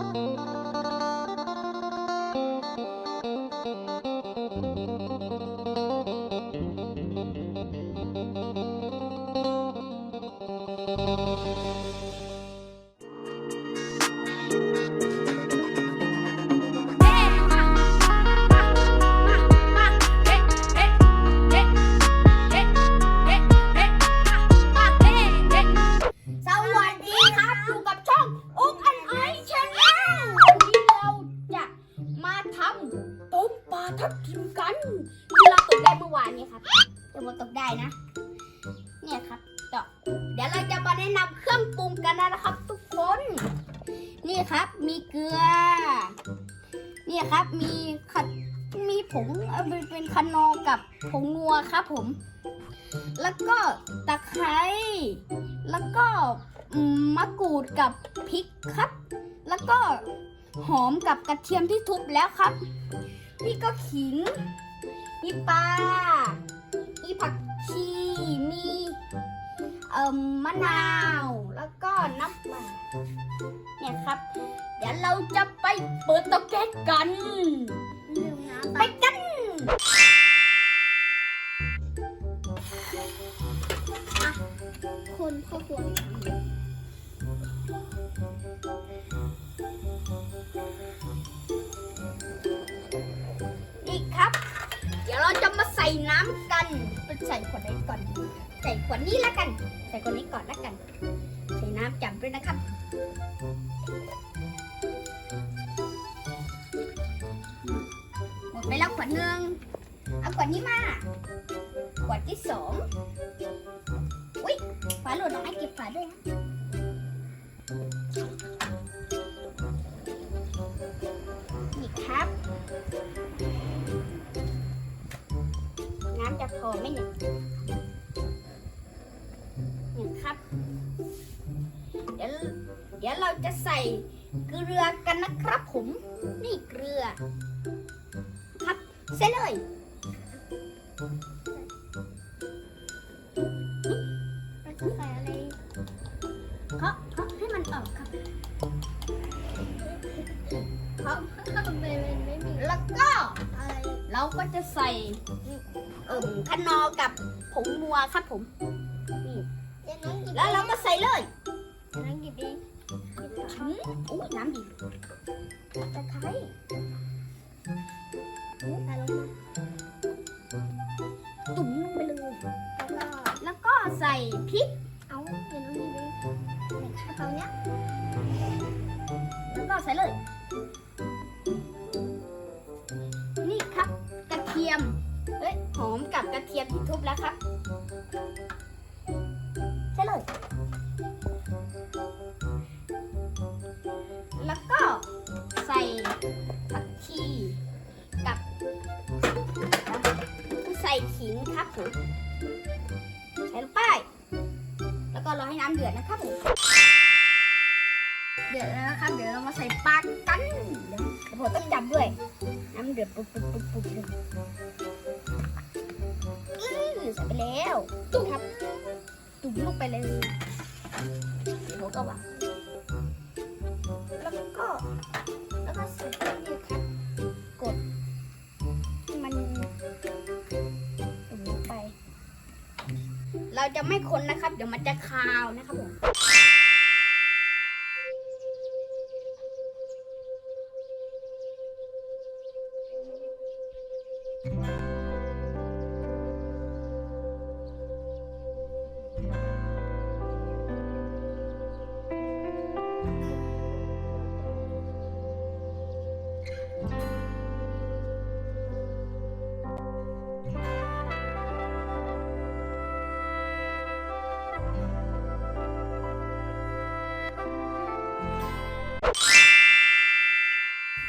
Bye. นัวครับผม แล้วก็ตะไคร้แล้วก็อืมมะกรูดกับพริกครับ แล้วก็หอมกับกระเทียมที่ทุบแล้วครับ นี่ก็ขิงมีปลามีผักชีมีเอ่มมะนาวแล้วก็น้ำปลาเนี่ยครับ เดี๋ยวเราจะไปเปิดเตาแก๊สกันไปกัน คนพ่อครัวนี่ครับ เดี๋ยวเราจะมาใส่น้ำกันไปใส่ขวดไหนก่อน ใส่ขวดนี้แล้วกัน ใส่ขวดนี้ก่อนแล้วกัน ใส่น้ำจับด้วยนะครับหมดไปแล้วขวดหนึ่งเอาขวดนี้มา ขวดที่สอง ฝาหลุดน้องไอ้เก็บฝาด้วยนะนี่ครับ น้ำจะพอไหมเนี่ยนี่ครับ เดี๋ยวเดี๋ยวเราจะใส่เกลือกันนะครับผม นี่เกลือ ครับใส่เลย อะไรเราก็จะใส่เอิ่มขนอร์กับผงนัวครับผมเดี๋ยวน้องหยิบแล้วเราก็ใส่เลยเดี๋ยวน้องหยิบเองหยิบอืมอุ้ยน้ำดีตะไคร้ น้ำเดือดนะครับเดือดแล้วนะครับ เดี๋ยวเรามาใส่ปลากันเดี๋ยวผมต้องจับด้วย น้ำเดือดปุ๊บปุ๊บปุ๊บปุ๊บเลยอื้อใส่ไปแล้วตุ้มครับตุ่มลงไปเลยเดี๋ยวผมก็วาแล้วก็แล้วก็ใส่ จะไม่คนนะครับ เดี๋ยวมันจะคาวนะครับผม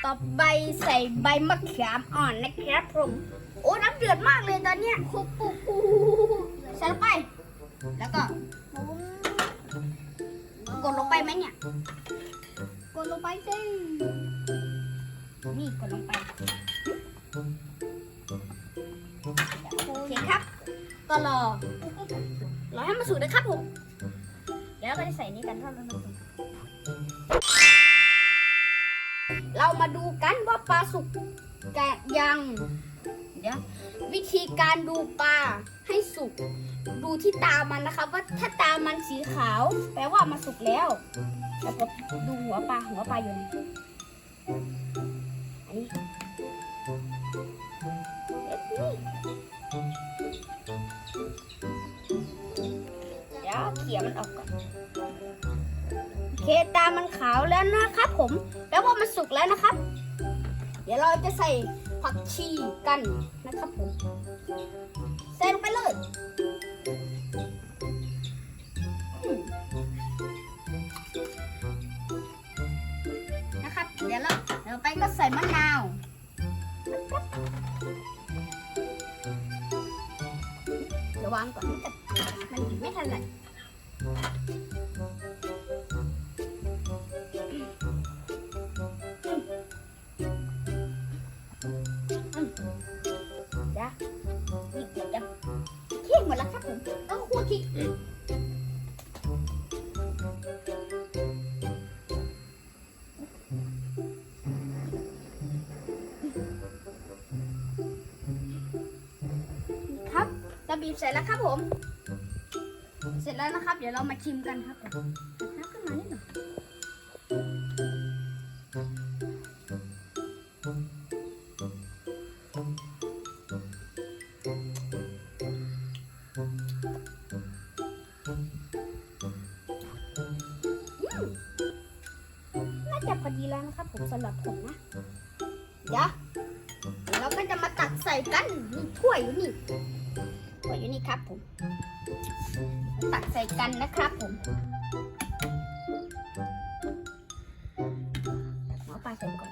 ต่อไปใส่ใบมะขามอ่อนนะครับผมโอ้น้ำเดือดมากเลยตอนเนี้ยคุกคุกคุกใส่ลงไป แล้วก็ปุ้มกดลงไปไหมเนี่ยกดลงไปสินี่กดลงไปโอเคครับ ก็รอรอให้มันสุกนะครับผมเดี๋ยวเราก็จะใส่นี่กันถ้ามันสุก เรามาดูกันว่าปลาสุกแกะยังเดี๋ยววิธีการดูปลาให้สุก ดูที่ตามันนะครับ ว่าถ้าตามันสีขาว แปลว่ามันสุกแล้วแล้วก็ดูหัวปลาหัวปลาอยู่ไหนอันนี้เดี๋ยวเขี่ยมันออกก่อน เคตามันขาวแล้วนะครับผมแปลว่ามันสุกแล้วนะครับ เดี๋ยวเราจะใส่ผักชีกันนะครับผมใส่ลงไปเลยนะครับ เดี๋ยวเราเดี๋ยวไปก็ใส่มะนาวระวังก่อนมันจะมันไม่ทันไรเครับเราบีบเสร็จแล้วครับผม เสร็จแล้วนะครับ เดี๋ยวเรามาชิมกันครับน้ำขึ้นมานิดหน่อยน่าจะพอดีแล้วนะครับผมสำหรับผมนะ เดี๋ยวเราก็จะมาตักใส่กันนี่ถ้วยอยู่นี่ วยอยู่นี่ครับผม ตักใส่กันนะครับผมตักหัวปลาใส่ก่อน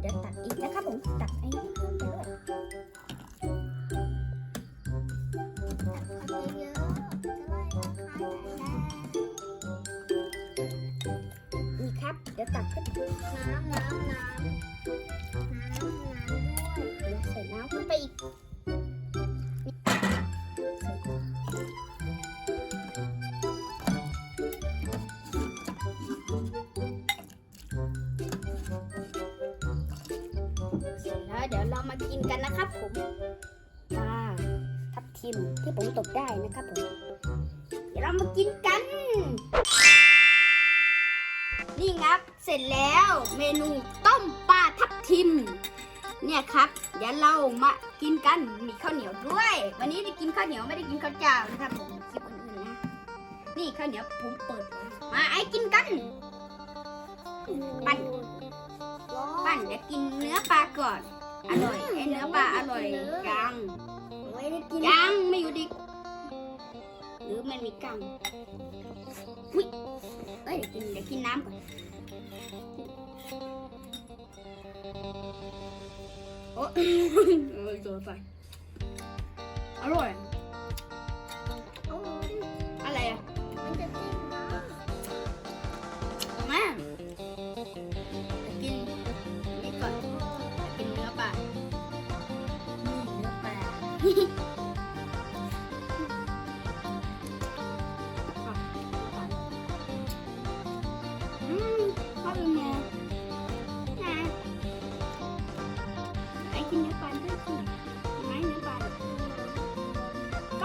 เดี๋ยวตักอีกนะครับผมตัก มากินกันนะครับผมปลาทับทิมที่ผมตกได้นะครับผมเดี๋ยวเรามากินกัน นี่ครับเสร็จแล้วเมนูต้มปลาทับทิม เนี่ยครับ เดี๋ยวเรามากินกันมีข้าวเหนียวด้วย วันนี้ได้กินข้าวเหนียวไม่ได้กินข้าวเจ้านะครับผมคลิปอื่นๆนะนี่ข้าวเหนียวผมเปิดแล้วมาไอ้กินกันปั่นร้อนปั้นเดี๋ยวกินเนื้อปลาก่อน อร่อยไอ้เนื้อปลาอร่อยยังไม่ได้กินยังไม่อยู่ดิหรือมันมีกังอุ้ยเอ้ยเดี๋ยวกินเดี๋ยวกินน้ำก่อนโอ้เออโดนไฟอร่อย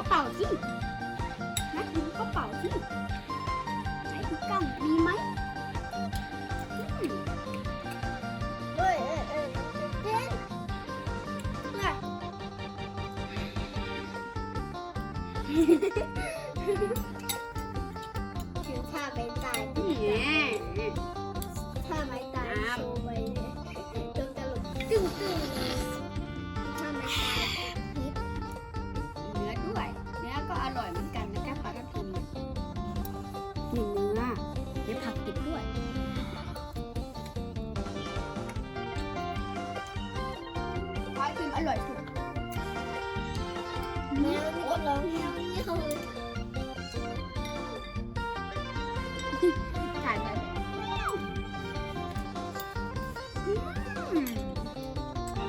เป๋าสินักกินกระเป๋าสิไหนคือกล้องมีไหมอืมเอ้ยเอ้ยเอ้ยเต้นเพื่อถื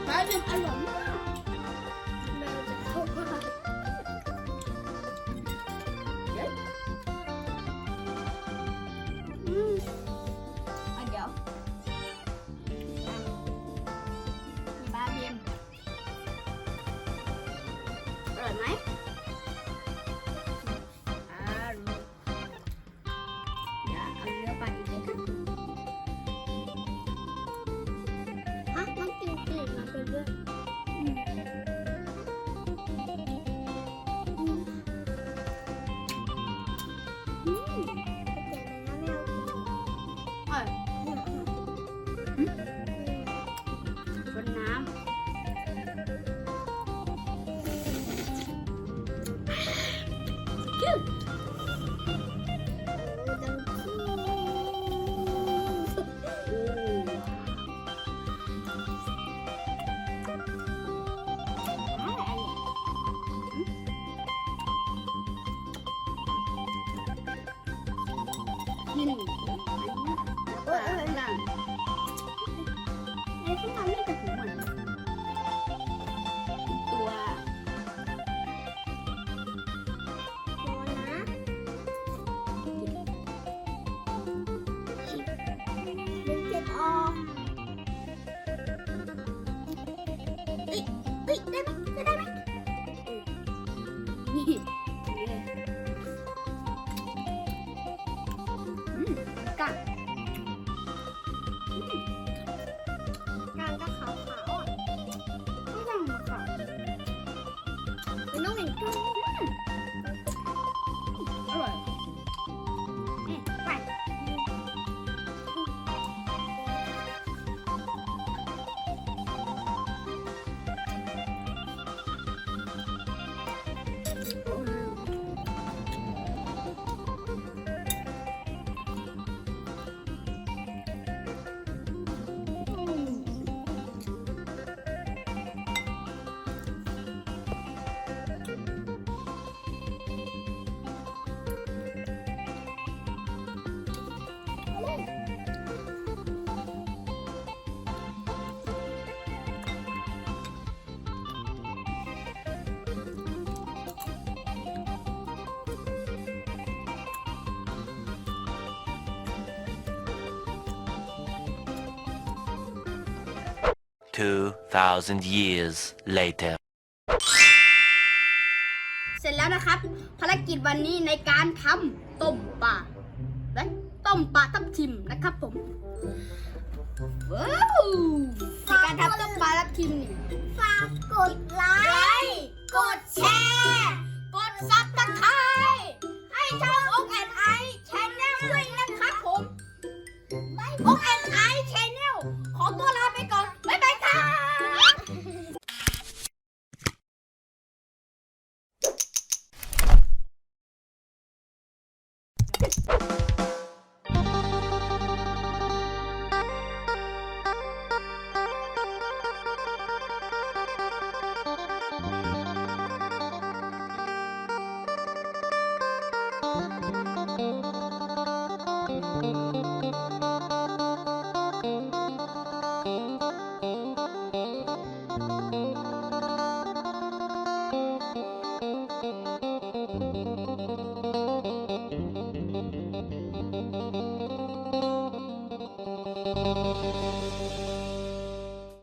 ปลาทั 2,000 years later. เสร็จแล้วนะครับ ภารกิจวันนี้ในการทำต้มปลาและต้มปลาทับทิมนะครับผม ว้าวในการทำต้มปลาทับทิมเนี่ยฝากกดไลค์ กดแชร์ กดซับสไคร Música